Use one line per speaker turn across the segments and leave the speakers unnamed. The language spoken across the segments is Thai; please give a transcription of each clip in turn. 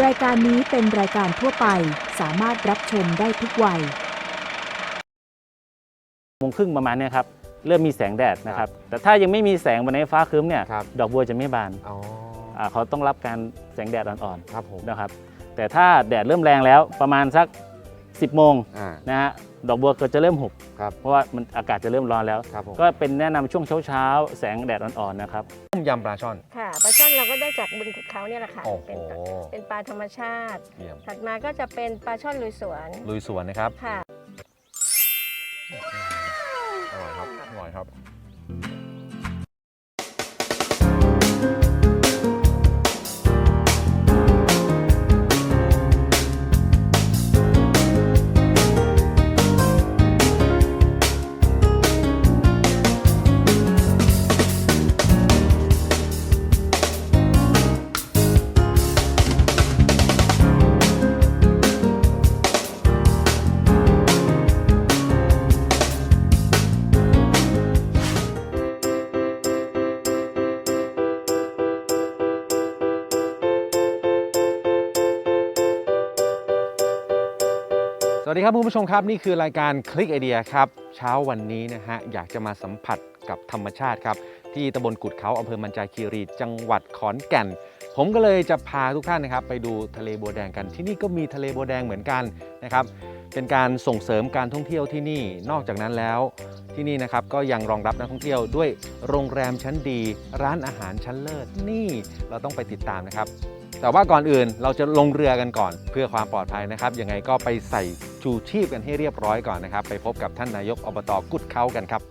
รายการนี้เป็นรายการทั่วไปสามารถรับชมได้ทุกวัย
โมงครึ่งประมาณเนี้ยครับเริ่มมีแสงแดดนะครับ แต่ถ้ายังไม่มีแสงวันไหนฟ้าครึ้มเนี่ย
ครับ
ดอกบัวจะไม่บาน
อ๋อ
อ่าเขาต้องรับการแสงแดดอ่อน
ครับผม
ๆนะครับ แต่ถ้าแดดเริ่มแรงแล้วประมาณสัก 10 โมง
อ่า
นะฮะ ดอกบัวก็จะเริ่มหุบ
ครับ
เพราะว่ามันอากาศจะเริ่มร้อนแล้ว
ครับผม
ก็เป็นแนะนำช่วงเช้าๆ แสงแดดอ่อนๆนะครับ
ต้มยำปลาช่อน
ค่ะปลาช่อนเราก็ได้จากบึงขุดเขาเนี่ยแหละค่ะ
โอ้โห
เป็นเป็นปลาธรรมชาติ
เยี่ยม
ถัดมาก็จะเป็นปลาช่อนลุยสวน
ลุยสวนนะครับ
ค่ะ
อร่อยครับอร่อยครับ สวัสดีครับคุณผู้ชมครับนี่คือรายการคลิกไอเดียครับ เช้าวันนี้นะฮะอยากจะมาสัมผัสกับธรรมชาติครับ ที่ตำบลกุดเขาอำเภอมันจาคีรี จังหวัดขอนแก่น ผมก็เลยจะพาทุกท่านนะครับ ไปดูทะเลบัวแดงกัน ที่นี่ก็มีทะเลบัวแดงเหมือนกันนะครับเป็นการส่งเสริมการท่องเที่ยวที่นี่ นอกจากนั้นแล้วที่นี่นะครับก็ยังรองรับนักท่องเที่ยวด้วยโรงแรมชั้นดี ร้านอาหารชั้นเลิศนี่เราต้องไปติดตามนะครับ แต่ว่าก่อนอื่นเราจะลงเรือกันก่อนเพื่อความปลอดภัยนะครับ ยังไงก็ไปใส่ชูชีพกันให้เรียบร้อยก่อนนะครับ ไปพบกับท่านนายกอบตกุดเขากันครับ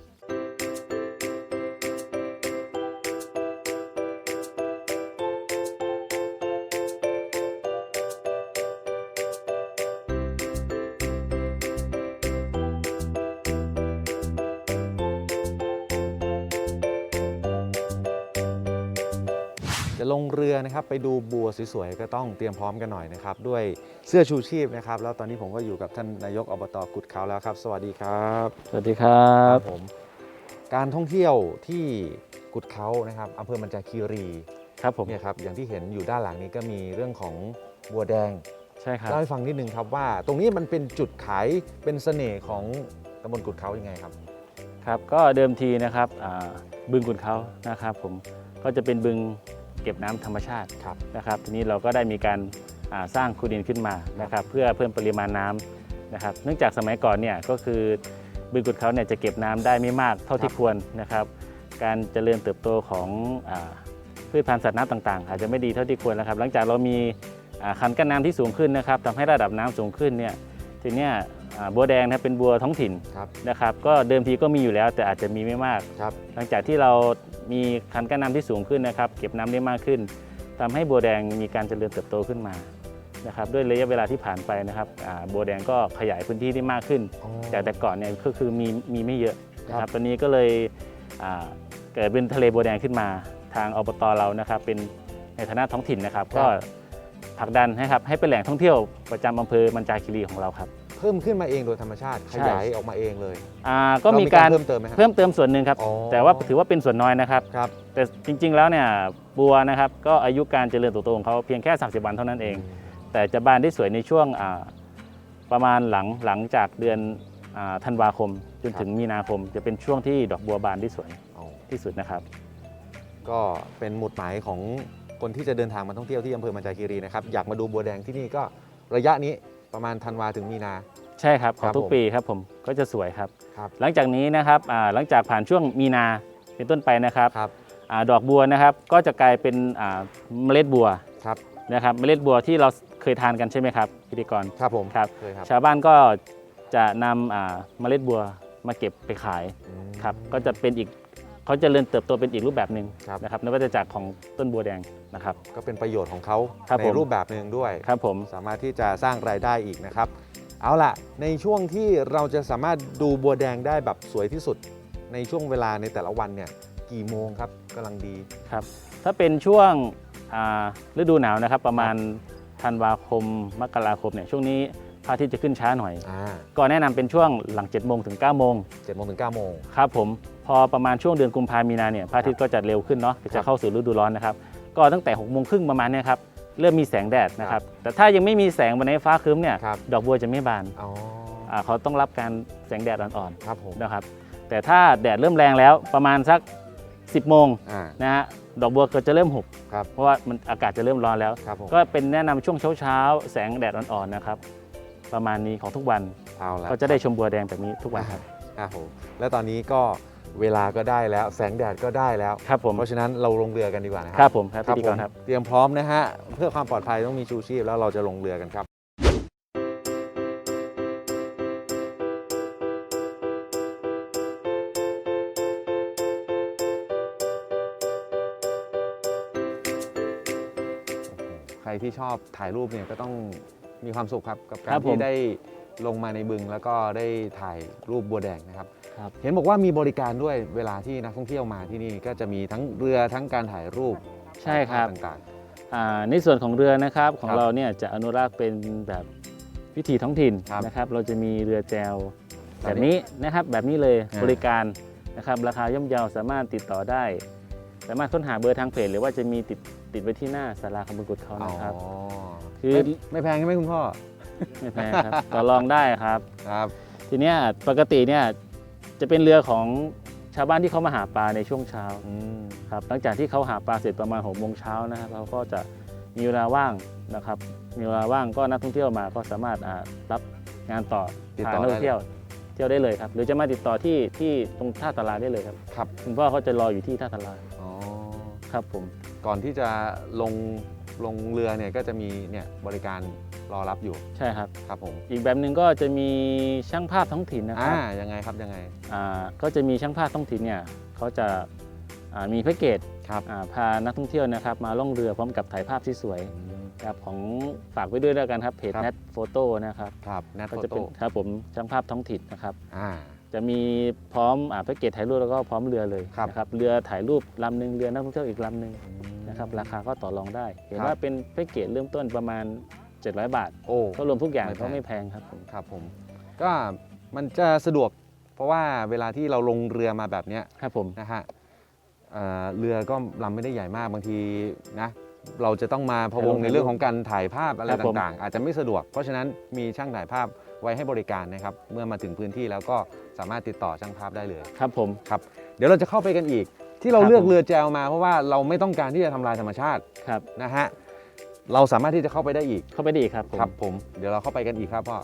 ไปดูบัวสวยๆก็ต้องเตรียมพร้อมกันหน่อยนะครับ ด้วยเสื้อชูชีพนะครับ แล้วตอนนี้ผมก็อยู่กับท่านนายกอบตกุดเขาแล้วครับ สวัสดีครับ
สวัสดีครับ
ผมการท่องเที่ยวที่กุดเขานะครับอำเภอมันจาคีรี
ครับผม
เนี่ยครับอย่างที่เห็นอยู่ด้านหลังนี้ก็มีเรื่องของบัวแดง
ใช่ครับ
เล่าให้ฟังนิดนึงครับว่า ตรงนี้มันเป็นจุดขายเป็นเสน่ห์ของตำบลกุดเขายังไงครับ
ครับ ก็เดิมทีนะครับอ่าบึงกุนเขานะครับ ผมก็จะเป็นบึง เก็บน้ำธรรมชาติ
ครับ
นะครับ ทีนี้เราก็ได้มีการอ่าสร้างคูดินขึ้นมานะครับเพื่อเพิ่มปริมาณน้ำนะครับ เนื่องจากสมัยก่อนเนี่ยก็คือบึงกุนเขาเนี่ยจะเก็บน้ำได้ไม่มากเท่าที่ควรนะครับ การเจริญเติบโตของอาพืชพันธุ์สัตว์น้ำต่างๆ อาจจะไม่ดีเท่าที่ควรนะครับ หลังจากเรามีอ่าคันกั้นน้ำที่สูงขึ้นนะครับทำให้ระดับน้ำสูงขึ้นเนี่ยทีเนี้ยอ่า บัวแดงนะครับเป็นบัวท้องถิ่น
ครับ
นะครับก็เดิมทีก็มีอยู่แล้วแต่อาจจะมีไม่มาก
ครับ
หลังจากที่เรามีคันกั้นน้ำที่สูงขึ้นนะครับ เก็บน้ำได้มากขึ้นทำให้บัวแดงมีการเจริญเติบโตขึ้นมานะครับด้วยระยะเวลาที่ผ่านไปนะครับอ่าบัวแดงก็ขยายพื้นที่ได้มากขึ้น
อ๋อ
จากแต่ก่อนเนี่ยก็คือมีมีไม่เยอะนะค
ครั
รับบตอนนี้ก็เลยอ่าเกิดเป็นทะเลบัวแดงขึ้นมา ทางอบตเรานะครับเป็นในฐานะท้องถิ่นนะครับ ก็ผลักดันให้ครับให้เป็นแหล่งท่องเที่ยวประจำอำเภอมันจาคีรีของเราครับ
เพิ่มขึ้นมาเองโดยธรรมชาติข
ใช่
ยายออกมาเองเลย
อ่าก็มี
เร
การ
เพิ่มเติมไหมครับ
เพิ่มเติมส่วนหนึ่งครับ
อ๋อ
แต่ว่าถือว่าเป็นส่วนน้อยนะครับ
ครับ
แต่จริงๆแล้วเนี่ยบัวนะครับก็อายุการเจริญเติบโตของเขาเพียงแค่ 30 วันเท่านั้นเอง แต่จะบานได้สวยในช่วงอ่าประมาณหลังหลังจากเดือนอ่าธันวาคมจนถึงมีนาคม จะเป็นช่วงที่ดอกบัวบานได้สวย
อ๋อ
ที่สุดนะครับ
ก็เป็นหมุดหมายของคนที่จะเดินทางมาท่องเที่ยวที่อำเภอมันจาคีรีนะครับอยากมาดูบัวแดงที่นี่ก็ระยะนี้ประมาณธันวาถึงมีนา
ใช่ครับข
ครั
อง
บ
ทุก
ผม
ปีครับผมก็จะสวยครับ
ครับ
หลังจากนี้นะครับอ่าหลังจากผ่านช่วงมีนาเป็นต้นไปนะครับ
ครับ
อาดอกบัวนะครับก็จะกลายเป็นอ่าเมล็ดบัว
ครับ
นะครับเมล็ดบัวที่เราเคยทานกันใช่ไหมครับพิธีกร
ครับผม
ครับ
เคยครับ
ชาวบ้านก็จะนำอ่าเมล็ดบัวมาเก็บไปขาย
อืม
ครับก็จะเป็นอีกเขาจะเริ่มเติบโตเป็นอีกรูปแบบหนึ่ง
ครับ
นะครับในวัฏจักรของต้นบัวแดงนะครับ
ก็เป็นประโยชน์ของเขา
ครับ
ใน
ผม
รูปแบบหนึ่งด้วย
ครับผม
สามารถที่จะสร้างรายได้อีกนะครับ เอาล่ะ ในช่วงที่เราจะสามารถดูบัวแดงได้แบบสวยที่สุด ในช่วงเวลาในแต่ละวันเนี่ยกี่โมงครับกำลังดี
ครับถ้าเป็นช่วงอ่าฤดูหนาวนะครับ ประมาณธันวาคมมกราคมเนี่ยช่วงนี้พระอาทิตย์จะขึ้นช้าหน่อย
อ่า
ก็แนะนำเป็นช่วงหลัง7จ็ดโมงถึง9ก้าโมง
เจ็ดโมงถึงเก้าโมง
ครับผมพอประมาณช่วงเดือนกุมภามีนาเนี่ยพระอาทิตย์ก็จะเร็วขึ้นเนาะจะเข้าสู่ฤดูร้อนนะครับ ก็ตั้งแต่6กโมงครึ่งประมาณเนี้ครับ เริ่มมีแสงแดดนะครับ แต่ถ้ายังไม่มีแสงวันไหนฟ้าครึ้มเนี่ย
ครับ
ดอกบัวจะไม่บาน
อ๋อ
อ่าเขาต้องรับการแสงแดดอ่อน
ครับผม
ๆนะครับ แต่ถ้าแดดเริ่มแรงแล้วประมาณสัก 10 โมง
อ่า
นะฮะดอกบัวก็จะเริ่มหุบ
ครับ
เพราะว่ามันอากาศจะเริ่มร้อนแล้ว
ครับผม
ก็เป็นแนะนำช่วงเช้าๆ แสงแดดอ่อนๆนะครับ ประมาณนี้ของทุกวัน
เอาละ
ก็จะได้ชมบัวแดงแบบนี้ทุกวันครับ
ครับผมแล้วตอนนี้ก็ เวลาก็ได้แล้ว แสงแดดก็ได้แล้ว
ครับผม
เพราะฉะนั้นเราลงเรือกันดีกว่านะค
ครั
รับ
ผมครับพิธีกรครับ
ผมเตรียมพร้อมนะฮะเพื่อความปลอดภัยต้องมีชูชีพแล้วเราจะลงเรือกันครับ ใครที่ชอบถ่ายรูปเนี่ยก็ต้องมีความสุขครับ กับกา
ครั
ร
บผม
ที่ได้ลงมาในบึงแล้วก็ได้ถ่ายรูปบัวแดงนะครับ
ครับ
เห็นบอกว่ามีบริการด้วยเวลาที่นักท่องเที่ยวมาที่นี่ก็จะมีทั้งเรือทั้งการถ่ายรูป
ใช่ครับ
ต่าง
อ่าในส่วนของเรือนะครับของ
ครับ
เราเนี่ยจะอนุรักษ์เป็นแบบวิถีท้องถิ่น
ครับ
นะครับ เราจะมีเรือแจว
แบ
แบบบ
นี้
นี้นะครับแบบนี้เลย
อ่า
บริการนะครับราคาย่อมเยาสามารถติดต่อได้ สามารถค้นหาเบอร์ทางเพจหรือว่าจะมีติดติดไว้ที่หน้าสาราคำบุญกุฎเขา
ๆ
นะครับ
อ๋อ
คือ
ไม่ไม่แพงใช่ไหมคุณพ่อ
ไม่แพงครับ ต่อรองได้ครับ
ครับ
ทีเนี้ยปกติเนี่ย จะเป็นเรือของชาวบ้านที่เขามาหาปลาในช่วงเช้า
อืม
ครับหลังจากที่เขาหาปลาเสร็จประมาณหกโมงเช้านะครับเขาก็จะมีเวลาว่างนะครับ มีเวลาว่างก็นักท่องเที่ยวมาก็สามารถอ่ารับงานต่อ
ติด
พา
ต่อ
นัก
ได้
ท่องเที่ยวเที่ยวได้เลยครับ หรือจะมาติดต่อที่ที่ตรงท่าตลาดได้เลยครับ
ครับ
คุณพ่อเขาจะรออยู่ที่ท่าตลาด
อ๋อ
ครับผม
ก่อนที่จะลงลงเรือเนี่ยก็จะมีเนี่ยบริการ รอรับอยู่
ใช่ครับ
ครับผม
อีกแบบหนึ่งก็จะมีช่างภาพท้องถิ่นนะค
อ่า
รับ
ยังไงครับยังไง
อ่าก็จะมีช่างภาพท้องถิ่นเนี่ยเขาจะอ่ามีแพ็กเกจ
ครับ
อ่าพานักท่องเที่ยวนะครับ มาล่องเรือพร้อมกับถ่ายภาพที่สวยครับของฝากไว้ด้วยแล้วกันครับเพจ
ครับ
Net Photo นะครับ
ครับนัด
ก็
โฟ
จะ
โต้
เป็นครับผมช่างภาพท้องถิ่นนะครับ
อ่า
จะมีพร้อมอ่าแพ็กเกจถ่ายรูปแล้วก็พร้อมเรือเลย
ครับ
นะครับเรือถ่ายรูปลำหนึ่งเรือนักท่องเที่ยวอีกลำหนึ่ง นะครับราคาก็ต่อรองได้ เห็น
ครับ
ว่าเป็นแพ็กเกจเริ่มต้นประมาณ 700 บาท
โอ้
ก็รวมทุกอย่าง
ไม่แพง
ก็ไม่แพงครับผม
ครับผม ก็มันจะสะดวก เพราะว่าเวลาที่เราลงเรือมาแบบเนี้ย
ครับผม
นะฮะเอ่อเรือก็ลำไม่ได้ใหญ่มากบางทีนะ เราจะต้องมาพะวงในเรื่องของการถ่ายภาพอะไรต่างๆ อาจจะไม่สะดวก เพราะฉะนั้นมีช่างถ่ายภาพไว้ให้บริการนะครับ เมื่อมาถึงพื้นที่แล้วก็สามารถติดต่อช่างภาพได้เลย
ครับผม
ครับ เดี๋ยวเราจะเข้าไปกันอีก ที่เรา
ครับ
เลือก
ผม
เรือแจวมาเพราะว่าเราไม่ต้องการที่จะทำลายธรรมชาติ
ครับ
นะฮะ เราสามารถที่จะเข้าไปได้อีก
เข้าไปได้อีกครับผม
ครับผมเดี๋ยวเราเข้าไปกันอีกครับพ่อ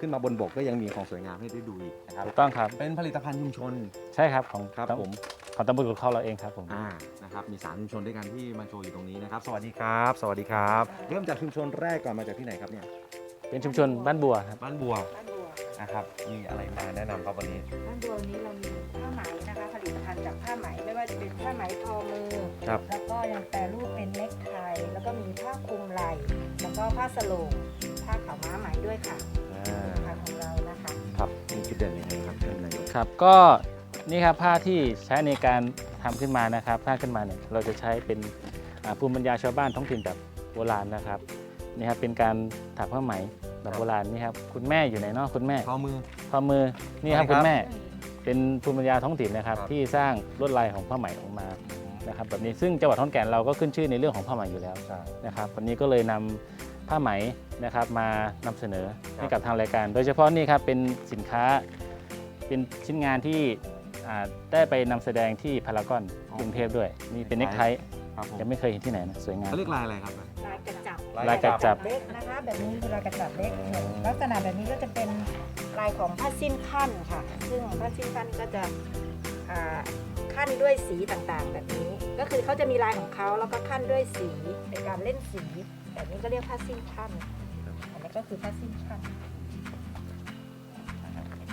ขึ้นมาบนบกก็ยังมีของสวยงามให้ได้ดูอีกนะครับ
ถูกต้องครับ
เป็นผลิตภัณฑ์ชุมชน
ใช่ครับของ
ครับ
ตำ
ผม
ของตำบลกุฎเขาเราเองครับผม
อ่านะครับมีสามชุมชนด้วยกันที่มาโชว์อยู่ตรงนี้นะครับ สวัสดีครับ สวัสดีครับ เริ่มจากชุมชนแรกก่อนมาจากที่ไหนครับเนี่ย
เป็นชุมชนบ้านบัวครับ
บ้านบัว
บ้านบัว
นะครับมีอะไรมาแนะนำครับวันนี้
บ้านบัวนี้เรามีผ้าไหมนะคะผลิตภัณฑ์จากผ้าไหมไม่ว่าจะเป็นผ้าไหมทอมือ
ครับ
แล้วก็ยังแปรรูปเป็นเน็กไทแล้วก็มีผ้าคลุมไหล่แล้วก็ผ้าสโลงผ้าขาวม้าไหมด้วยค่ะ
อ่า
ผลิตภัณฑ์ของเรานะคะ
ครับมีจุดเด่นยังไงครับท่านนายก
ครับก็นี่ครับผ้าที่ใช้ในการทำขึ้นมานะครับผ้าขึ้นมาเนี่ยเราจะใช้เป็นอ่าภูมิปัญญาชาวบ้านท้องถิ่นแบบโบราณนะครับนี่ครับเป็นการถักผ้าไหมแบบโบราณนี่ครับคุณแม่อยู่ไหนเนาะคุณแม่
ข้อมือ
ข้อมือนี่ครับ
สวัสดีครับ
คุณแม่ เป็นภูมิปัญญาท้องถิ่นนะครับ
ครับ
ที่สร้างลวดลายของผ้าไหมออกมานะครับแบบนี้ซึ่งจังหวัดขอนแก่นเราก็ขึ้นชื่อในเรื่องของผ้าไหมอยู่แล้ว
ใช่
นะครับวันนี้ก็เลยนำ ผ้าไหมนะครับมานำเสนอ
ครับ
ให้กับทางรายการ โดยเฉพาะนี่ครับเป็นสินค้าเป็นชิ้นงานที่อ่าได้ไปนำแสดงที่พารากอนกรุงเทพด้วยนี่เป็นเน็กไท
ครับผม
ยังไม่เคยเห็นที่ไหนนะสวยงาม
เขาเรียกลายอะไรครับ
ลายกระจับ
ลายกระจับ
เล็กนะคะแบบนี้คือลายกระจับเล็กลักษณะแบบนี้ก็จะเป็นลายของผ้าสิ้นขั้นค่ะ ซึ่งผ้าสิ้นขั้นก็จะอ่าขั้นด้วยสีต่างๆ แบบนี้ ก็คือเขาจะมีลายของเขาแล้วก็ขั้นด้วยสีเป็นการเล่นสี แบบนี้ก็เรียกผ้าสิ้นขั้นอันนี้ก็คือผ้าสิ้นขั้น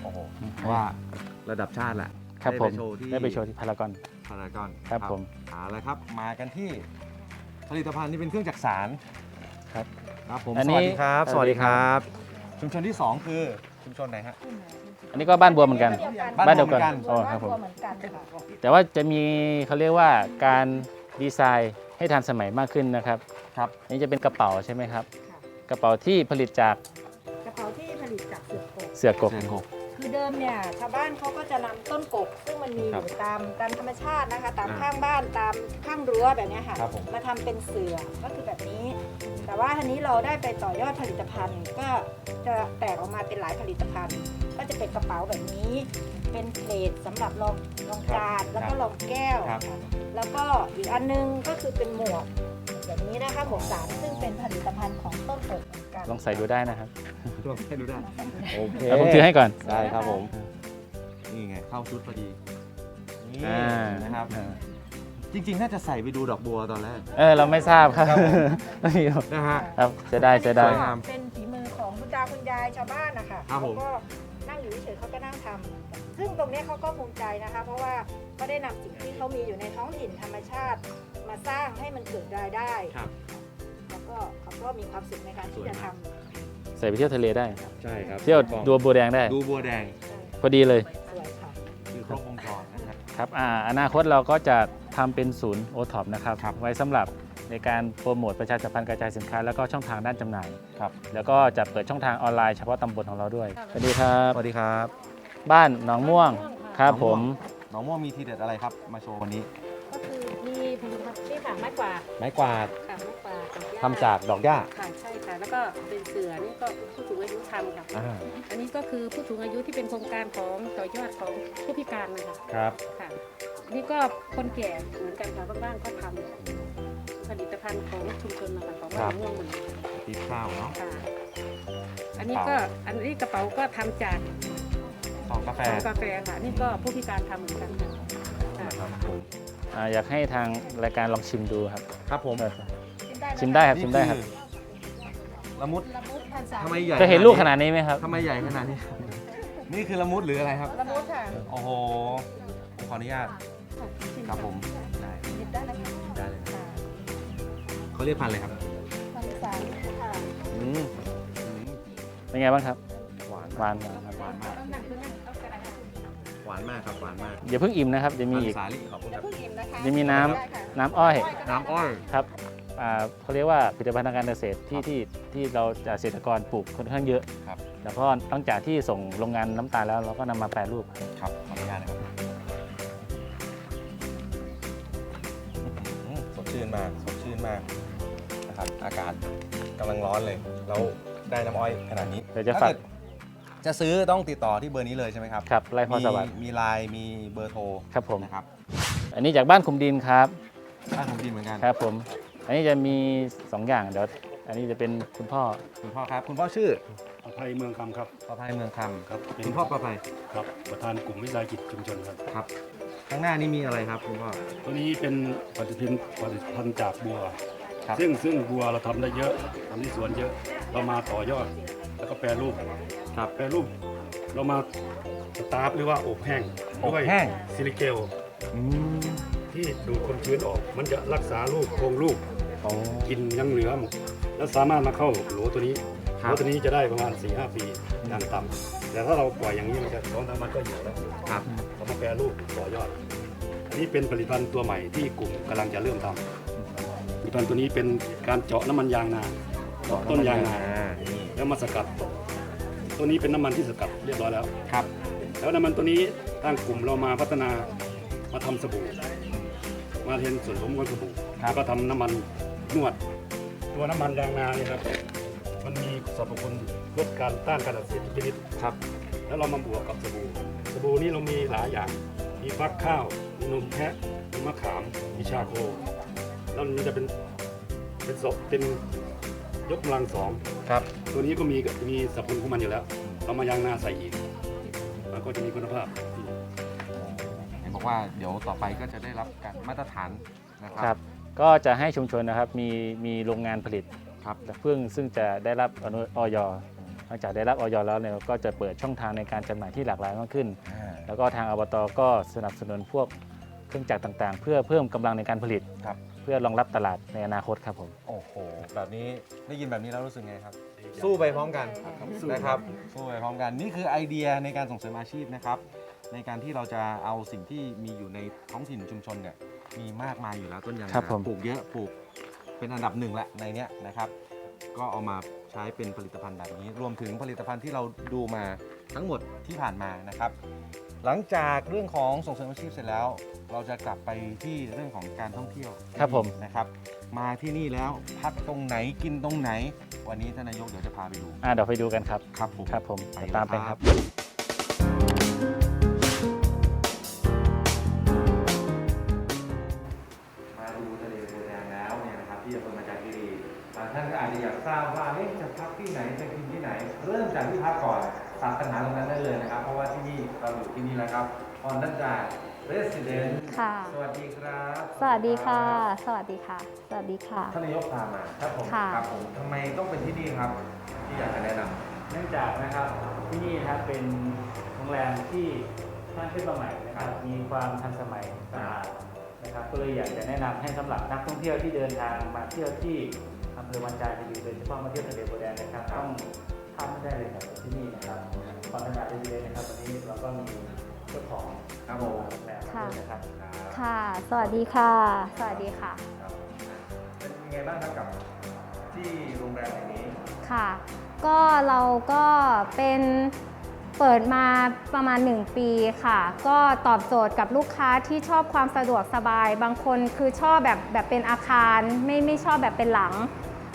โอ้โหว่าระดับชาติแหละ
ครับผม
ได้ไปโชว์ที่
ได้ไปโชว์ที่พารากอน
พารากอน
ครับผม
ผลิตภัณฑ์นี่เป็นเครื่องจักสาร
ครับ
ครับผม
อัน
ส
นี้
วัสดีครับ
ส
ส
วั
วั
ส
ส
ดี
ดี
ค
ค
รั
รับ ชุมชนที่สองคือชุมชนไหนฮะ
อันนี้ก็บ้านบัวเหมือนกัน
บ้า
บ้านน
เดี
เดี
ย
ยวว
กั
กันนอ๋อครับผม
เหมือนกันค่ะ
แต่ว่าจะมีเขาเรียกว่าการดีไซน์ให้ทันสมัยมากขึ้นนะครับ
ครับ
อันนี่จะเป็นกระเป๋าใช่ไหมครับ
ค่ะ
กระเป๋าที่ผลิตจาก
กระเป๋าที่ผลิตจากเสือกก
เสือกก
เชิญครับ
คือเดิมเนี่ยชาวบ้านเขาก็จะนำต้นกกซึ่งมันมีอ
ครับ
ยู่ตามตามธรรมชาตินะคะ ตาม
อ่า
ข้างบ้านตามข้างรั้วแบบเนี้ยค่ะ
ครับผม
มาทำเป็นเสือก็คือแบบนี้ แต่ว่าทีนี้เราได้ไปต่อยอดผลิตภัณฑ์ ก็จะแตกออกมาเป็นหลายผลิตภัณฑ์ ก็จะเป็นกระเป๋าแบบนี้ เป็นเพลทสำหรับรองรองจานแล้วก็รองแก้ว
ครับ
ค่ะแล้วก็อีกอันนึงก็คือเป็นหมวก แบบนี้นะคะหมวกสารซึ่งเป็นผลิตภัณฑ์ของต้นกกเหมือนกัน
ลองใส่ดูได้นะครับ
ลองให้ดูได้โอเค
แล้วผมถือให้ก่อน
ได้ครับผม นี่ไงเข้าชุดพอดีนี่
อ่า
นะครับ จริงๆ น่าจะใส่ไปดูดอกบัวตอนแรก
เออเราไม่ทราบครับ
ครับผม
ไม่รู้
นะฮะ
ครับจะได้จะได้
สวยงาม
เป็นฝีมือของคุณตาคุณยายชาวบ้านนะคะ
ครับผม
เขาก็นั่งอยู่เฉยๆเขาก็นั่งทำซึ่งตรงเนี้ยเขาก็ภูมิใจนะคะ เพราะว่าเขาได้นำสิ่งที่เขามีอยู่ในท้องถิ่นธรรมชาติ มาสร้างให้มันเกิดรายได้
ครับ
แล้วก็เขาก็มีความสุขในการที่จะทำ
ใส่ไปเที่ยวทะเลได้
ใช่ครับ
เที่ยวดูบัวแดงได้
ดูบัวแดง
พอดีเลย
สวยค่ะ
คือครบวงจรนะครับ
ครับอ่าอนาคตเราก็จะทำเป็นศูนย์โอท็อปนะครับ
ครับ
ไว้สำหรับในการโปรโมทประชาสัมพันธ์กระจายสินค้า แล้วก็ช่องทางด้านจำหน่าย
ครับ
แล้วก็จะเปิดช่องทางออนไลน์เฉพาะตำบลของเราด้วยสวัสดีครับ
สวัสดีครับ
บ้านหนองม่วงครับ
หนอง
ผ
ม่ว
ม
งน้องม่วงมีทีเด็ดอะไรครับ มาโชว์วันนี้
นี่ค่ะไม้กวาด
ไม้กวาด
ค่ะไม้กวาดของย่
ทำจากดอกหญ้า
ค่ะใช่ค่ะ แล้วก็เป็นเสือนี่ก็ผู้สูงอายุทำค่ะ
อ่า
อันนี้ก็คือผู้สูงอายุที่เป็นโครงการของต่อยอดของผู้พิการนะคะ
ครับ
ค่ะนี่ก็คนแก่เหมือนกันค่ะบ้างๆก็ทำผลิตภัณฑ์ของชุมชนนะคะของ
ครั
บ้า
บ
นม่วงเหมือนกัน
ตีข้าวเนาะ
ค่ะอันนี้ก็อันนี้กระเป๋าก็ทำจาก
ซองกาแฟ
ของกาแฟค่ะนี่ก็ผู้พิการทำเหมือนกันค่ะค่ะ
ครับผม
อ่าอยากให้ทางรายการลองชิมดูครับ
ครับผม
ชิมได้ครับชิมได้ครับ
นี่อละมุด
ละมุดพันสาม
ทำไมใหญ่
จะเห็นลูกขนาดนี้ไหมครับ
ทำไมใหญ่ขนาดนี้ นี่คือละมุดหรืออะไรครับ
ละมุดค่ะ
โอ้โหผมขออนุญาตครับผมได้
หยิบได้นะคะ
ได้เลยครับ
ค่ะ
เขาเรียกพันธุ์อะไรครับ
พันสามค่ะ
อืม
เป็นไงบ้างครับ
หวาน
หวาน
หวานมากหวานมากครับหวานมาก
อย่าเพิ่งอิ่มนะครับจะมีอีก
สาลี่ขอบคุณครับ
เพิ่งอิ่มนะคะ
ยังมีน้ำ
ได้ค่ะ
น้ำอ้อย
น้ำอ้อย
ครับอ่าเขาเรียกว่าผลิตภัณฑ์ทางการเกษตรที่ที่ที่เราจะเกษตรกรปลูกค่อนข้างเยอะ
ครับ
แล้วก็หลังจากที่ส่งโรงงานน้ำตาลแล้วเราก็นำมาแปรรูป
ครับขออนุญาตนะครับอื้อหือสดชื่นมาก สดชื่นมากนะครับ อากาศกำลังร้อนเลย แล้วได้น้ำอ้อยขนาดนี้
เดี๋ยวจะ
ถ้
ฝาก
กิ จะซื้อต้องติดต่อที่เบอร์นี้เลยใช่ไหมครับ
ครับไร่พร
มี
สวัสดิ์
มีไลน์มีเบอร์โทร
ครับผม
นะครับ
อันนี้จากบ้านคุมดินครับ
บ้านผมดินเหมือนกัน
ครับผม อันนี้จะมี 2 อย่างเดี๋ยวอันนี้จะเป็นคุณพ่อ
คุณพ่อครับ คุณพ่อชื่อ
อภัยเมืองคำครับ
ประภัยเมืองคำ
ครับเป็น
คุณพ่อประภัย
ครับประธานกลุ่มวิสาหกิจชุมชนครับ
ครับ ข้างหน้านี่มีอะไรครับ คุณพ่อ
ตัวนี้เป็นผลิตภัณฑ์ผลิตภัณฑ์จากบัว
ครับ
ซึ่งซึ่งบัวเราทำได้เยอะทำที่สวนเยอะเรามาต่อยอด แล้วก็แปรรูป
ครับ
แปรรูปเรามาสตาร์ฟหรือว่าอบแห้ง
อบ
ด้วย
แห้ง
ซิลิเกล
อืม
ที่ดูดความชื้นออก มันจะรักษาลูกโครงลูก
โอ้
กินยังเหลือหมดแล้วสามารถมาเข้าโหลตัวนี้
ค
โห
รับ
ลตัวนี้จะได้ประมาณ4-5ปีอย่างต่ำแต่ถ้าเราปล่อยอย่างนี้มันจะสองสามวันก็อยู่แล้ว
ครับ
เรามาแปรรูปต่อยอด อันนี้เป็นผลิตภัณฑ์ตัวใหม่ที่กลุ่มกำลังจะเริ่มทำผลิตภัณฑ์ตัวนี้เป็นการเจาะน้ำมันยางนาเจาะต้นยางนา
นี่
แล้วมาสกัด ตัวนี้เป็นน้ำมันที่สกัดเรียบร้อยแล้ว
ครับ
แล้วน้ำมันตัวนี้ทางกลุ่มเรามาพัฒนามาทำสบู่ มาเทนส่วนผสมของสบู่
ครับ
แล้วก็ทำน้ำมันนวด ตัวน้ำมันยางนาเนี่ยครับ มันมีสรรพคุณลดการต้านการอักเสบทุกชนิด
ครับ
แล้วเรามาบวกกับสบู่ สบู่นี้เรามีหลายอย่าง มีฟักข้าว มีนมแพะ มีมะขาม มีชาโค แล้วมันจะเป็นเป็นศพเป็น ยกกำลังสอง
ครับ
ตัวนี้ก็มีมีสรรพคุณของมันอยู่แล้วเรามายางนาใส่อีกแล้วก็จะมีคุณภาพที่
เห็นบอกว่าเดี๋ยวต่อไปก็จะได้รับการมาตรฐานนะค
ค
รั
รับก็จะให้ชุมชนนะครับมีมีโรงงานผลิต
ครับ
เพื่งซึ่งจะได้รับอนุออยหลังจากได้รับออยแล้วเนี่ยก็จะเปิดช่องทางในการจำหน่ายที่หลากหลายมากขึ้น
อ่า
แล้วก็ทางอบตก็สนับสนุนพวกเครื่องจักรต่างๆ เพื่อเพิ่มกำลังในการผลิต
ครับ
พื่อรองรับตลาดในอนาคตครับผม
โอ้โห แบบนี้ได้ยินแบบนี้แล้วรู้สึกไงครับ
ดีใจ
สู้ไปพร้อมกัน
สู้
นะครับ สู้ไปพร้อมกัน นี่คือไอเดียในการส่งเสริมอาชีพนะครับ ในการที่เราจะเอาสิ่งที่มีอยู่ในท้องถิ่นชุมชนเนี่ย มีมากมายอยู่แล้วต้นยาง
ครับ
นา
ผม
ปลูกเยอะ ปลูกเป็นอันดับหนึ่งแหละในเนี้ยนะครับ ก็เอามาใช้เป็นผลิตภัณฑ์แบบนี้ รวมถึงผลิตภัณฑ์ที่เราดูมาทั้งหมดที่ผ่านมานะครับ หลังจากเรื่องของส่งเสริมอาชีพเสร็จแล้ว เราจะกลับไปที่เรื่องของการท่องเที่ยว
ครับผม
นะครับ มาที่นี่แล้วพักตรงไหนกินตรงไหน วันนี้ท่านนายกเดี๋ยวจะพาไปดู
อ่าเดี๋ยวไปดูกันครับ
ครับผม
ครับผม
ไป
ตามไป
เลย
ค
ครั
รับ
บมาดูทะเลบัวแดงแล้วเนี่ยนะครับที่อำเภอมาจากคีรีบางท่านก็อาจจะอยากทราบว่าเอ๊ะจะพักที่ไหนจะกินที่ไหน เริ่มจากที่พักก่อน ตัดปัญหาตรงนั้นได้เลยนะครับ เพราะว่าที่นี่เราอยู่ที่นี่แล้วครับออนนัดดาเรสซิเดนต์
ค่ะ
สวัสดีครับ
สวัสดีค่ะ สวัสดีค่ะ สวัสดีค่ะ
ท่านนายกพามาครับผม
ค่ะ
ครับผมทำไมต้องเป็นที่นี่ครับ ที่อยากจะแนะนำ
เนื่องจากนะครับที่นี่นะครับเป็นโรงแรมที่สร้างขึ้นมาใหม่นะครับมีความทันสมัยสะอาดนะครับก็เลยอยากจะแนะนำให้สำหรับนักท่องเที่ยวที่เดินทางมาเที่ยวที่อำเภอวันจาคีรีโดยเฉพาะมาเที่ยวทะเลบัวแดงนะครับต้อง พลาดไม่ได้เลยกับที่นี่นะครับคอนขนาดดีเลยนะครับวันนี้เราก็มีเจ้าของ
ครับผม
โรงแรมมาด้วยนะครับ
ค่ะ สวัสดีค่ะ สวัสดีค่ะ
ครับเป็นยังไงบ้างครับกับที่โรงแรมแห่งนี้
ค่ะ ก็เราก็เป็นเปิดมาประมาณ 1 ปีค่ะ ก็ตอบโจทย์กับลูกค้าที่ชอบความสะดวกสบาย บางคนคือชอบแบบแบบเป็นอาคาร ไม่ไม่ชอบแบบเป็นหลัง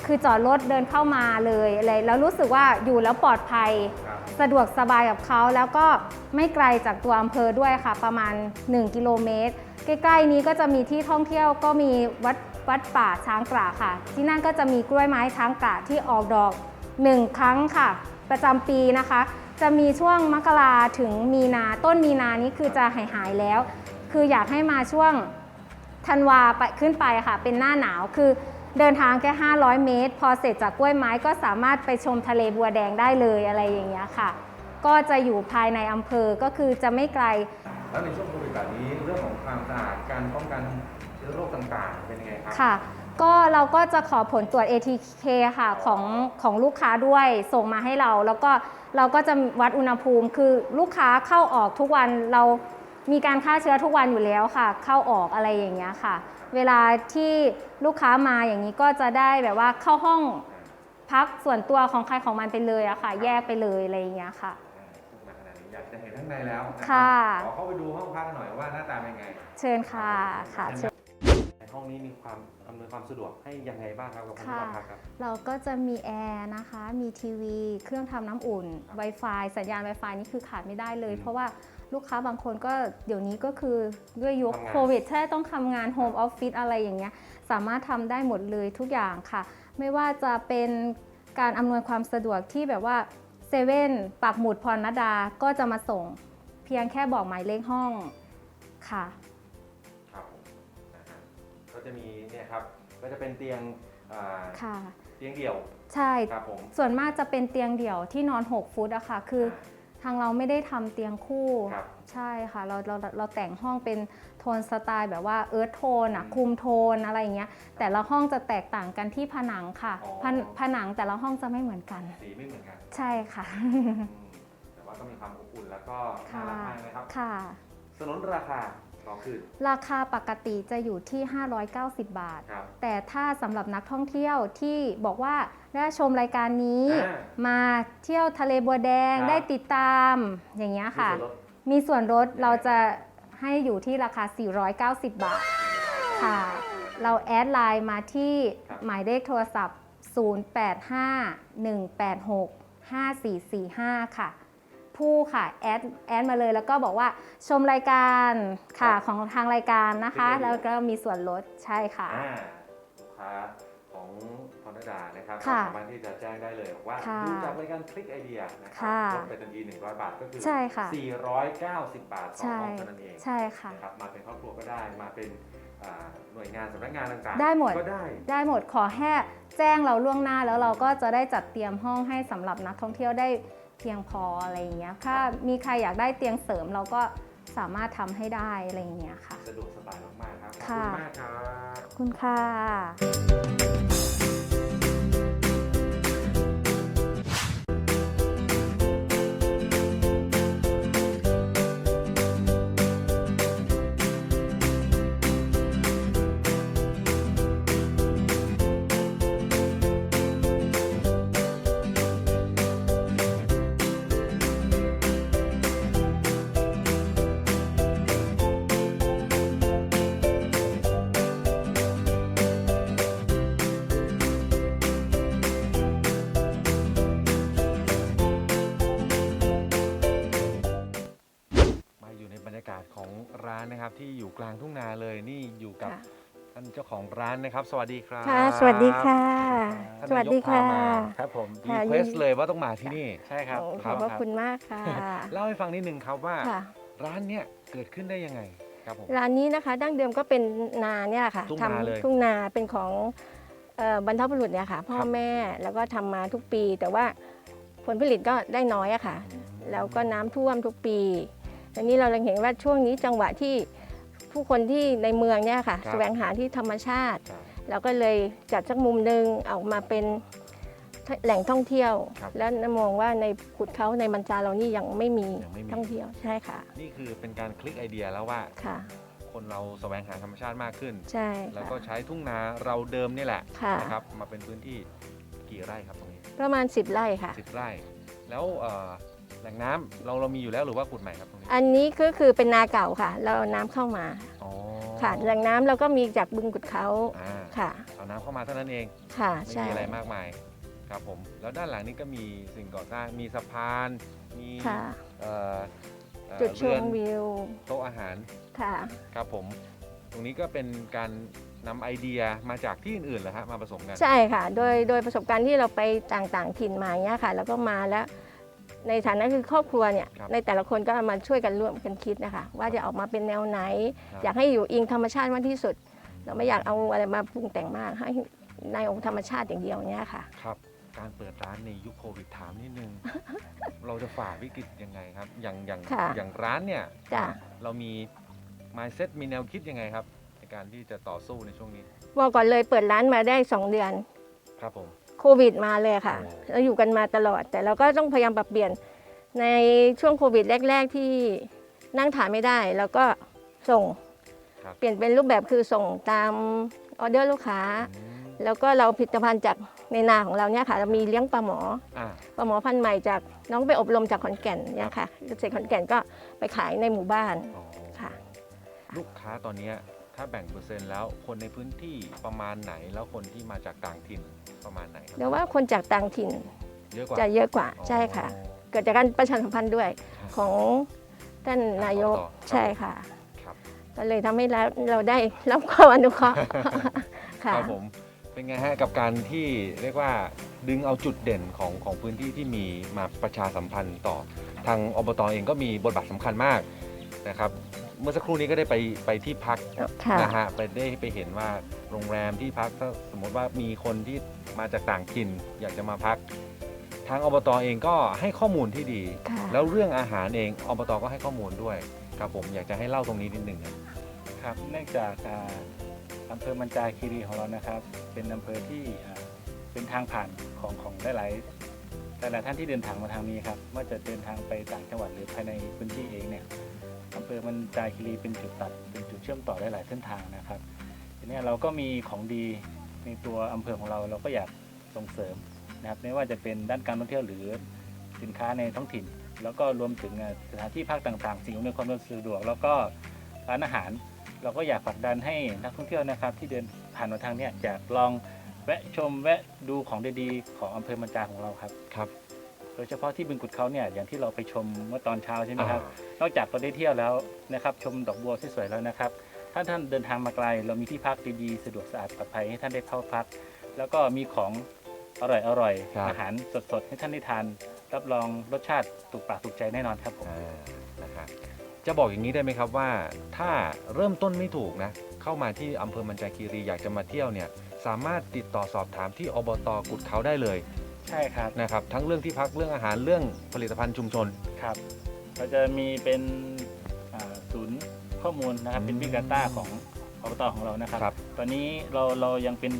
คือจอดรถเดินเข้ามาเลยอะไรแล้วรู้สึกว่าอยู่แล้วปลอดภัย
ครับ
สะดวกสบายกับเขาแล้วก็ไม่ไกลจากตัวอำเภอด้วยค่ะ ประมาณ 1 กิโลเมตร ใกล้ ๆ นี้ก็จะมีที่ท่องเที่ยวก็มีวัดวัดป่าช้างกระค่ะ ที่นั่นก็จะมีกล้วยไม้ช้างกระที่ออกดอก 1 ครั้งค่ะ ประจำปีนะคะ จะมีช่วงมกราถึงมีนาต้นมีนานี้คือจะหายหายๆแล้ว คืออยากให้มาช่วงธันวาไปขึ้นไปค่ะ เป็นหน้าหนาวคือ เดินทางแค่ 500 เมตร พอเสร็จจากกล้วยไม้ก็สามารถไปชมทะเลบัวแดงได้เลยอะไรอย่างเงี้ยค่ะ ก็จะอยู่ภายในอำเภอก็คือจะไม่ไกล
แล้วในช่วงโควิดแบบนี้เรื่องของความสะอาดการป้องกันเชื้อโรคต่างๆ เป็นยังไงครั
ค่ะ ก็เราก็จะขอผลตรวจ ATK ค่ะของของลูกค้าด้วยส่งมาให้เรา แล้วก็เราก็จะวัดอุณหภูมิคือลูกค้าเข้าออกทุกวันเรา มีการฆ่าเชื้อทุกวันอยู่แล้วค่ะ เข้าออกอะไรอย่างเงี้ยค่ะ เวลาที่ลูกค้ามาอย่างนี้ก็จะได้แบบว่าเข้าห้องพักส่วนตัวของใครของมันไปเลยอะค่ะ แยกไปเลยอะไรอย่างเงี้ยค่ะ
พูดมาขนาดนี้อยากจะเห็นข้างในแล้วนรับ
ค่ะ
ขอเข้าไปดูห้องพักหน่อยว่าหน้าตาเป็นไง
เชิญค่ะค่ะเชิญ
ในห้องนี้มีความอำนวยความสะดวกให้ยังไงบ้างครับกับคนที่
ค่ะ
มาพักครับ
เราก็จะมีแอร์นะคะ มีทีวี เครื่องทำน้ำอุ่น Wi-Fi สัญญาณ Wi-Fi นี่คือขาดไม่ได้เลย
อืม
เพราะว่า ลูกค้าบางคนก็เดี๋ยวนี้ก็คือด้วยยุค
ทำงาน
โควิดใช่ต้องทำงานโฮมออฟฟิศอะไรอย่างเงี้ยสามารถทำได้หมดเลยทุกอย่างค่ะ ไม่ว่าจะเป็นการอำนวยความสะดวกที่แบบว่าเซเว่นปักหมุดพรณดาก็จะมาส่ง เพียงแค่บอกหมายเลขห้องค่ะ
ครับผมนะฮะก็จะมีเนี่ยครับก็จะเป็นเตียงอ่า
ค่ะ
เตียงเดี่ยว
ใช่
ครับผม
ส่วนมากจะเป็นเตียงเดี่ยวที่นอน 6 ฟุตอะค่ะ คือ ทางเราไม่ได้ทำเตียงคู่
ครับ
ใช่ค่ะเราเราเราแต่งห้องเป็นโทนสไตล์แบบว่าเอิร์ธโทนอะ
อืม
คุมโทนอะไรอย่างเงี้ยแต่ละห้องจะแตกต่างกันที่ผนังค่ะ
อ๋อ
ผนผนังแต่ละห้องจะไม่เหมือนกัน
สีไม่เหมือนกัน
ใช่ค่ะ
อืมแต่ว่าก็มีความอบอุ่นแล้วก็น่า
ค่ะ
รักมากนะครับ
ค่ะ
สนนราคา ต่อคืน
ราคาปกติจะอยู่ที่ 590 บาท
ครับ
แต่ถ้าสำหรับนักท่องเที่ยวที่บอกว่าได้ชมรายการนี้
อ่า
มาเที่ยวทะเลบัวแดง
ครับ
ได้ติดตามอย่างเงี้ยค่ะ
มีส่วนลด
มีส่วนลดเราจะให้อยู่ที่ราคา 490 บาทค่ะ เราแอดไลน์มาที่
ครับ
หมายเลขโทรศัพท์ 0851865445 ค่ะ ผู้ค่ะแอดแอดมาเลยแล้วก็บอกว่าชมรายการค่ะของทางรายการนะคะ แล้วก็มีส่วนลดใช่ค่ะ
อ่าลูกค้าของพรณดานะครับ
ค่ะ
สามารถที่จะแจ้งได้เลยว่า
ค่ะ
ดูจากรายการคลิกไอเดียนะครั
ค่ะ
ลดไปทันที100 บาทก็คือ
ใช่ค่ะ
490 บาทต่อ
ใช่
ห้องเท่านั้นเอง
ใช่ค่ะ
นะครับมาเป็นครอบครัวก็ได้มาเป็นอ่าหน่วยงานสำนักงานต่างๆ
ได้หมด
ก็ได้
ได้หมดขอแค่แจ้งเราล่วงหน้าแล้วเราก็จะได้จัดเตรียมห้องให้สำหรับนักท่องเที่ยวได้เพียงพออะไรอย่างเงี้ยถ้ามีใครอยากได้เตียงเสริมเราก็สามารถทำให้ได้อะไรอย่างเงี้ยค่ะ
สะดวกสบายมากๆครับ ขอบ
ค่ะ
คุณมากครับ
ขอบคุณค่ะ
ที่อยู่กลางทุ่งนาเลยนี่อยู่กับ
ค่ะ
ท่านเจ้าของร้านนะครับ สวัสดีครับ
ค่ะ สวัสดีค่ะ
ท่าน
สวัสดีค่ะ
นายกพามา
ครับผม
รี
ค่ะ
เควสเลยว่าต้องมาที่นี่
ใช่ครับ
โอ้
ค
ข
รั
อบบพระคุณมากค่ะ
เล่าให้ฟังนิดนึงครับว่า
ค่ะ
ร้านเนี้ยเกิดขึ้นได้ยังไงครับผม
ร้านนี้นะคะ ดั้งเดิมก็เป็นนาเนี่ยค่ะ
ทุ่งนาเลย
ทุ่งนาเป็นของเอ่อบรรพบุรุษเนี่ยค่ะ พ่อ
ครับ
แม่แล้วก็ทำมาทุกปี แต่ว่าผลผลิตก็ได้น้อยอะค่ะ แล้วก็น้ำท่วมทุกปีอันนี้เราเลยเห็นว่าช่วงนี้จังหวะที่ ผู้คนที่ในเมืองเนี่ยค่ะ
ครับ
แสวงหาที่ธรรมชาติ
ครับ
เราก็เลยจัดสักมุมหนึ่งออกมาเป็นแหล่งท่องเที่ยว
ครับ
แล้วมองว่าในขุดเขาในมันจาเรานี่ยังไม่มี
ยังไม่มี
ท่องเที่ยวใช่ค่ะ
นี่คือเป็นการคลิกไอเดียแล้วว่า
ค่ะ
คนเราแสวงหาธรรมชาติมากขึ้น
ใช่
แล้ว
ค่ะ
ก็ใช้ทุ่งนาเราเดิมนี่แหละ
ค่ะ
นะครับมาเป็นพื้นที่กี่ไร่ครับตรงนี้
ประมาณ 10 ไร่ค่ะ
สิบไร่ แล้วเอ่อ แหล่งน้ำเราเรามีอยู่แล้วหรือว่าขุดใหม่ครับตรงนี้
อันนี้ก็คือเป็นนาเก่าค่ะ เราเอาน้ำเข้ามา
อ๋อ
ค่ะแหล่งน้ำเราก็มีจากบึงกุดเขา
อ่า
ค่ะ
เอาน้ำเข้ามาเท่านั้นเอง
ค่ะ
ไม่
ใช่
มีอะไรมากมายครับผม แล้วด้านหลังนี้ก็มีสิ่งก่อสร้างมีสะพาน มี
ค่ะ
เอ่อเอ่อ
จุดช
เรื
ม
อน
วิว
โต๊ะอาหาร
ค่ะ
ครับผม ตรงนี้ก็เป็นการนำไอเดียมาจากที่อื่นๆเหรอฮะมาผสมกัน
ใช่ค่ะ โดยโดยประสบการณ์ที่เราไปต่างๆ ถิ่นมาอย่างเงี้ยค่ะ แล้วก็มาแล้ว ในฐานะคือครอบครัวเนี่ย
ครับ
ในแต่ละคนก็มาช่วยกันร่วมกันคิดนะคะ ว่าจะออกมาเป็นแนวไหน
ครับ
อยากให้อยู่อิงธรรมชาติมากที่สุด เราไม่อยากเอาอะไรมาปรุงแต่งมากให้ในองค์ธรรมชาติอย่างเดียวเนี้ยค่ะ
ครับ การเปิดร้านในยุคโควิดถามนิดนึง เราจะฝ่าวิกฤตยังไงครับ อย่างอย่าง
ค่ะ
อย่างร้านเนี่ย
จ้ะ
เรามี mindset มีแนวคิดยังไงครับ ในการที่จะต่อสู้ในช่วงนี้
บอกก่อนเลยเปิดร้านมาได้ 2 เดือน
ครับผม
โควิดมาเลยค่ะ
โอ้
เราอยู่กันมาตลอด แต่เราก็ต้องพยายามปรับเปลี่ยนในช่วงโควิดแรก ๆ ที่นั่งทานไม่ได้แล้วก็ส่ง
ครับ
เปลี่ยนเป็นรูปแบบคือส่งตามออเดอร์ลูกค้า
อืม
แล้วก็เราผลิตภัณฑ์จากในนาของเราเนี่ยค่ะ เรามีเลี้ยงปลาหมอ
อ่า
ปลาหมอพันธุ์ใหม่จากน้องไปอบรมจากขอนแก่นเนี่ยค่ะเกษตรขอนแก่นก็ไปขายในหมู่บ้าน
อ๋อ
ค่ะ
ลูกค้าตอนเนี้ย ถ้าแบ่งเปอร์เซ็นต์แล้วคนในพื้นที่ประมาณไหน แล้วคนที่มาจากต่างถิ่นประมาณไหนครับ
เดี๋ยวว่าคนจากต่างถิ่น
เยอะกว่า
จะเยอะกว่าใช่ค่ะ เกิดจากการประชาสัมพันธ์ด้วยของท่านนายก
ต่อครับ
ใช่ค่ะ
ครับ
ก็เลยทำให้เราเราได้รับความอนุเคราะห์ค่ะ
ครับผมเป็นไงฮะกับการที่เรียกว่าดึงเอาจุดเด่นของของพื้นที่ที่มีมาประชาสัมพันธ์ต่อ ทางอบตเองก็มีบทบาทสำคัญมากนะครับ เมื่อสักครู่นี้ก็ได้ไปไปที่พัก
ค่ะ
นะฮะไปได้ไปเห็นว่าโรงแรมที่พักถ้าสมมติว่ามีคนที่มาจากต่างถิ่นอยากจะมาพัก ทางอบตเองก็ให้ข้อมูลที่ดี
ค่ะ
แล้วเรื่องอาหารเองอบตก็ให้ข้อมูลด้วยครับผมอยากจะให้เล่าตรงนี้นิดนึงครับ
ครับเนื่องจากอ่าอำเภอมันจาคีรีของเรานะครับ เป็นอำเภอที่อ่าเป็นทางผ่านของของหลายๆหลายๆท่านที่เดินทางมาทางนี้ครับว่าจะเดินทางไปต่างจังหวัดหรือภายในพื้นที่เองเนี่ย อำเภอมันจาคีรีเป็นจุดตัดเป็นจุดเชื่อมต่อหลายๆเส้นทางนะครับทีเนี้ยเราก็มีของดีในตัวอำเภอของเราเราก็อยากส่งเสริมนะครับไม่ว่าจะเป็นด้านการท่องเที่ยวหรือสินค้าในท้องถิ่น แล้วก็รวมถึงอ่าสถานที่พักต่างๆ สิ่งอำนวยความสะดวก แล้วก็ร้านอาหาร เราก็อยากผลักดันให้นักท่องเที่ยวนะครับ ที่เดินผ่านมาทางเนี้ยจะลองแวะชมแวะดูของดีๆของอำเภอมันจาของเราครับ
ครับ
โดยเฉพาะที่บึงกุดเขาเนี่ยอย่างที่เราไปชมเมื่อตอนเช้าใช่ไหมครับ
อ่
นอกจากเราได้เที่ยวแล้วนะครับชมดอกบัวที่สวยแล้วนะครับถ้าท่านเดินทางมาไกล เรามีที่พักดีๆสะดวกสะอาดปลอดภัยให้ท่านได้เข้าพัก แล้วก็มีของอร่อยๆอาหารสดๆให้ท่านได้ทาน รับรองรสชาติถูกปากถูกใจแน่นอนครับผม
อ่านะฮะจะบอกอย่างนี้ได้ไหมครับว่า ถ้าเริ่มต้นไม่ถูกนะ เข้ามาที่อำเภอมันจาคีรีอยากจะมาเที่ยวเนี่ย สามารถติดต่อสอบถามที่อบตกุดเขาได้เลย
ใช่ครับ
นะครับ ทั้งเรื่องที่พักเรื่องอาหารเรื่องผลิตภัณฑ์ชุมชน
ครับ เราจะมีเป็นอ่าศูนย์ข้อมูลนะครับ เป็น
อืม
Big Data ของอบตของเรานะครับ
ครับ
ตอนนี้เราเรายังเป็น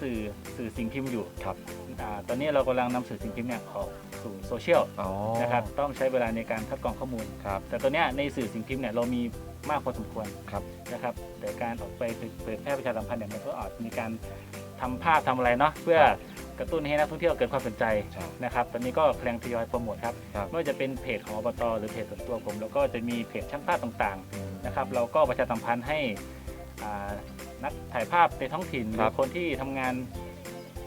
สื่อสื่อสิ่งพิมพ์อยู่
ครับ
อ่าตอนนี้เรากำลังนำสื่อสิ่งพิมพ์เนี่ยออกสู่โซเชียล
อ๋อ
นะครับต้องใช้เวลาในการคัดกรองข้อมูล
ครับ
แต่ตัวเนี้ยในสื่อสิ่งพิมพ์เนี่ยเรามีมากพอสมควร
ครับ
นะครับแต่การออกไปเผยแพร่ประชาสัมพันธ์เนี่ยมันก็อาจมีการทำภาพทำอะไรเนาะเพื่อ กระตุ้นให้นักท่องเที่ยวเกิดความสนใจ
ใช่
นะครับตอนนี้ก็กำลังทยอยโปรโมทครับ
ครับ
ไม่ว่าจะเป็นเพจของอบตหรือเพจส่วนตัวผม แล้วก็จะมีเพจช่างภาพต่างๆนะครับ เราก็ประชาสัมพันธ์ให้อ่านักถ่ายภาพในท้องถิ่นห
ค
รื
รั
อบ คนที่ทำงาน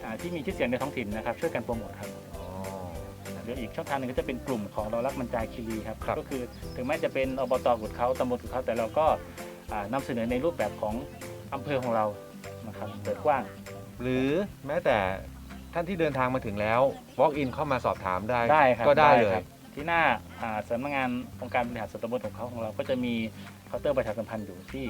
อ่าที่มีชื่อเสียงในท้องถิ่นนะครับ ช่วยกันโปรโมทครับ
อ๋อ
หรืออีกช่องทางหนึงก็จะเป็นกลุ่มของเรารักมันจาคีรีครับ
ครับ
ก็คือถึงแม้จะเป็นอบตกุดเขาตำบลกุดเขาแต่เราก็อ่านำเสนอในรูปแบบของอำเภอของเรานะครับเปิดกว้าง
หรือแม้แต่ ท่านที่เดินทางมาถึงแล้ว walk in เข้ามาสอบถามได้
ได้ครับ
ก็ได้เลย
ครับที่หน้าอ่าสำนักงานองค์การบริหารส่วนตำบลของเขาของเราก็จะมีเคาน์เตอร์ประชาสัมพันธ์อยู่ที่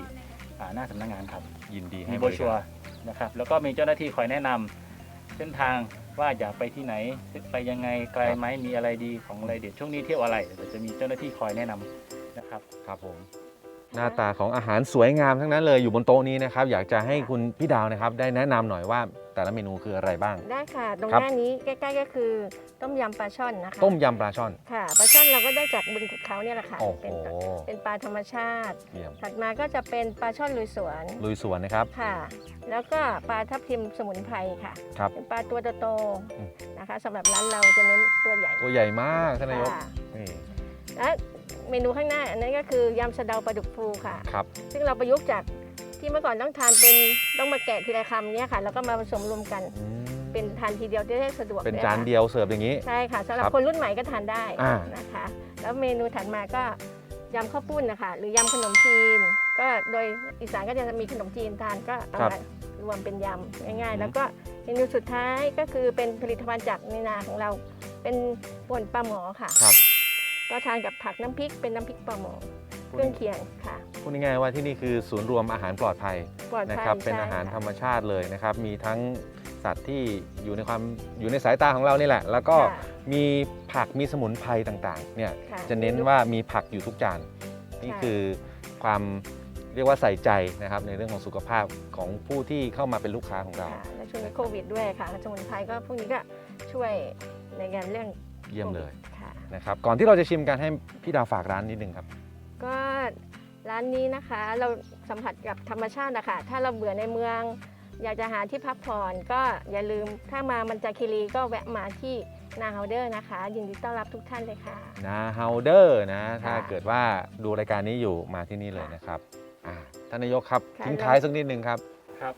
อ่าหน้าสำนักงานครับ
ยินดีให้
มี
บ
โบร
ริ
ชัว
การ
ร์นะครับแล้วก็มีเจ้าหน้าที่คอยแนะนำเส้นทางว่าอยากไปที่ไหนไปยังไงไกลไหมมีอะไรดีของอะไรเด็ดช่วงนี้เที่ยวอะไรเดี๋ยวจะมีเจ้าหน้าที่คอยแนะนำนะครับ
ครับผมหน้าตาของอาหารสวยงามทั้งนั้นเลยอยู่บนโต๊ะนี้นะครับ อยากจะให้คุณพี่ดาวนะครับ ได้แนะนำหน่อยว่า แต่ละเมนูคืออะไรบ้าง
ได้ค่ะ ตรง
ครับ
หน้านี้ใกล้ๆก็คือต้มยำปลาช่อนนะคะ
ต้มยำปลาช่อน
ค่ะปลาช่อนเราก็ได้จากบึงขุดเขาเนี่ยแหละค่ะ
โอ้โห
เป็นเป็นปลาธรรมชาติ
เยี่ยม
ถัดมาก็จะเป็นปลาช่อนลุยสวน
ลุยสวนนะครับ
ค่ะ แล้วก็ปลาทับทิมสมุนไพรค่ะ
ครับ
เป็นปลาตัวโต
อืม
ๆนะคะสำหรับร้านเราจะเน้นตัวใหญ่
ตัวใหญ่มากท่านนายก
ค่ะ
นี่
และเมนูข้างหน้าอันนั้นก็คือยำสะเดาปลาดุกฟูค่ะ
ครับ
ซึ่งเราประยุกต์จาก ที่เมื่อก่อนต้องทานเป็นต้องมาแกะทีละคำเนี่ยค่ะ แล้วก็มาผสมรวมกัน
อืม
เป็นทานทีเดียวจะได้สะดวก
เป็น
ย
จาน
ค่ะ
เดียวเสิร์ฟอย่างนี้
ใช่ค่ะสำหรับ
ครับ
คนรุ่นใหม่ก็ทานได้
อ่า
นะคะ แล้วเมนูถัดมาก็ยำข้าวปุ้นนะคะ หรือยำขนมจีน ก็โดยอีสานก็จะมีขนมจีนทานก็เอามารวมเป็นยำง่ายๆ แล้วก็เมนูสุดท้ายก็คือเป็นผลิตภัณฑ์จากในนาของเรา เป็นป่นปลาหมอค่ะ
ครับ
ก็ทานกับผักน้ำพริกเป็นน้ำพริกปลาหมอเครื่องเคียงค่ะ
พูดง่ายๆว่าที่นี่คือศูนย์รวมอาหารปลอดภัย
ปลอด
นะ
ภัย
ครับเป็น
ใช่
อาหาร
ค่ะ
ธรรมชาติเลยนะครับ มีทั้งสัตว์ที่อยู่ในความอยู่ในสายตาของเรานี่แหละ แล้วก็
ค่ะ
มีผักมีสมุนไพรต่างๆเนี่ย
ค่ะ
จะเน้นว่ามีผักอยู่ทุกจานนี่
ค่ะ
คือความเรียกว่าใส่ใจนะครับในเรื่องของสุขภาพของผู้ที่เข้ามาเป็นลูกค้าของเรา
ค่ะและช่วงนี้โควิดด้วยค่ะสมุนไพรก็พวกนี้ก็ช่วยในการเรื่อง
เยี่ยมเลย
โควิดค่ะ
นะครับก่อนที่เราจะชิมกันให้พี่ดาวฝากร้านนิดนึงครับ
ก็ ร้านนี้นะคะเราสัมผัสกับธรรมชาตินะคะถ้าเราเบื่อในเมือง อยากจะหาที่พักผ่อนก็อย่าลืมถ้ามามันจาคีรีก็แวะมาที่นาเฮาเดอร์นะคะ ยินดีต้อนรับทุกท่านเลยค่ะ
นาเฮาเดอร์นะ ถ้า
ค่ะ
เกิดว่าดูรายการนี้อยู่มาที่นี่เลยนะครับอ่าท่านนายกครับ
ค่ะ
ทิ้งท้ายสักนิดนึงครับ
ครับ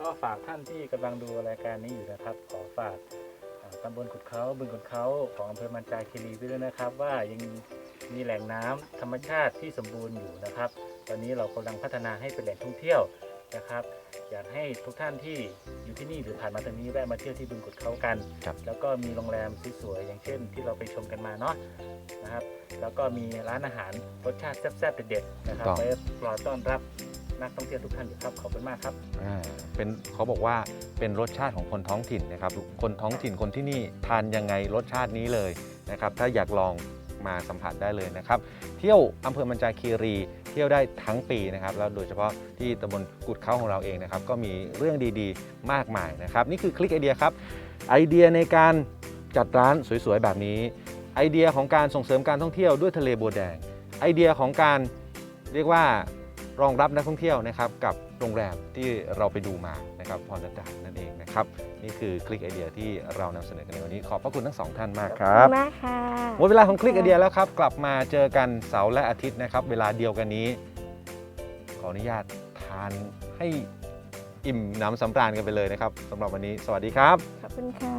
ก็ฝากท่านที่กำลังดูรายการนี้อยู่นะครับ ขอฝากอ่าตำบลกุดเขาบึงกุดเขาของอำเภอมันจาคีรีไว้ด้วยนะครับ ว่ายัง มีแหล่งน้ำธรรมชาติที่สมบูรณ์อยู่นะครับ ตอนนี้เรากำลังพัฒนาให้เป็นแหล่งท่องเที่ยวนะครับ อยากให้ทุกท่านที่อยู่ที่นี่หรือผ่านมาตรงนี้แวะมาเที่ยวที่บึงกุดเขากัน
ครับ
แล้วก็มีโรงแรมสวยๆอย่างเช่น ที่เราไปชมกันมาเนาะนะครับ แล้วก็มีร้านอาหารรสชาติแซ่บๆเด็ดๆนะครับ
ถูกต้อง
ไว้รอต้อนรับนักท่องเที่ยวทุกท่านอยู่ครับขอบคุณมากครับ
อ่าเป็นเขาบอกว่าเป็นรสชาติของคนท้องถิ่นนะครับ คนท้องถิ่นคนที่นี่ทานยังไงรสชาตินี้เลยนะครับ ถ้าอยากลอง มาสัมผัสได้เลยนะครับ เที่ยวอำเภอมันจาคีรี เที่ยวได้ทั้งปีนะครับแล้วโดยเฉพาะที่ตำบลกุดเข้าของเราเองนะครับก็มีเรื่องดีๆ มากมายนะครับนี่คือคลิกไอเดียครับไอเดียในการจัดร้านสวยๆแบบนี้ ไอเดียของการส่งเสริมการท่องเที่ยวด้วยทะเลบัวแดง ไอเดียของการเรียกว่ารองรับนักท่องเที่ยวนะครับกับ โรงแรมที่เราไปดูมานะครับพรนัดดานั่นเองนะครับ นี่คือคลิกไอเดียที่เรานำเสนอกันในวันนี้ ขอบพระคุณทั้งสองท่านมากค
ขอบ
รับ
คุณมากค่ะ
หมดเวลาของคลิกไอเดียแล้วครับ กลับมาเจอกันเสาร์และอาทิตย์นะครับ เวลาเดียวกันนี้ ขออนุญาตทานให้อิ่มหน้ำสำราญกันไปเลยนะครับสำหรับวันนี้ สวัสดีครับ
ขอบคุณค่ะ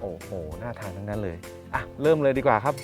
โอ้โหน่าทานทั้งนั้นเลยอะเริ่มเลยดีกว่าครับ